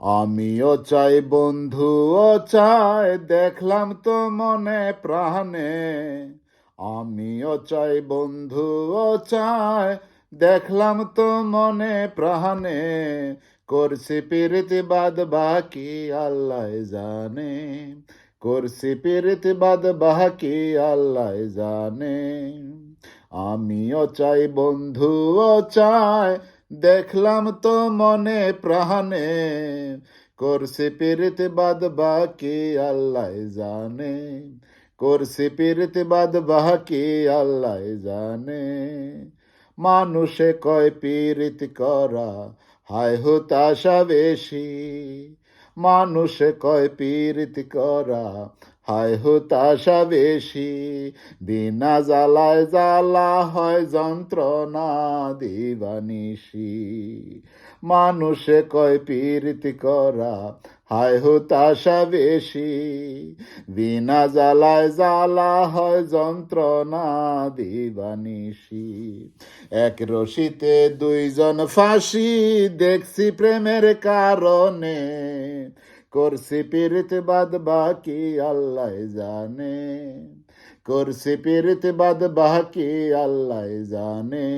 আমিও চাই বন্ধুও চাই, দেখলাম তো মনে প্রাণে। আমিও চাই বন্ধুও চাই, দেখলাম তো মনে প্রাণে। করছি প্রীতি বাদ বাকি, আল্লাহ জানে। করছি প্রীতি বাদ বাকি, আল্লাহ জানে। আমিও চাই বন্ধুও চাই দেখলাম তো মনে প্রাণে, করছে পেরেতে বাদ বাকি আল্লাহ জানে, করছে পেরেতে বাদ বাকি আল্লাহ জানে। মানুষে কয় পীড়িত করা, হায় হতাশা বেশি মানুষে কয় পীড়িত করা, হায় হতাশা বেশি বিনা জ্বালায় জ্বালা হয় যন্ত্রণা দিবানিসি মানুষে কয় পীড়িত করা হায় হতাশা বেশি। বিনা জ্বালায় জ্বালা হয় যন্ত্রণা দিবানিসি এক রশিতে দুইজন ফাঁসি দেখছি প্রেমের কারণে। করছি পীড়িত বাদ বাকি আল্লাহ জানে। করছি পীড়িত বাদ বাকি আল্লাহ জানে।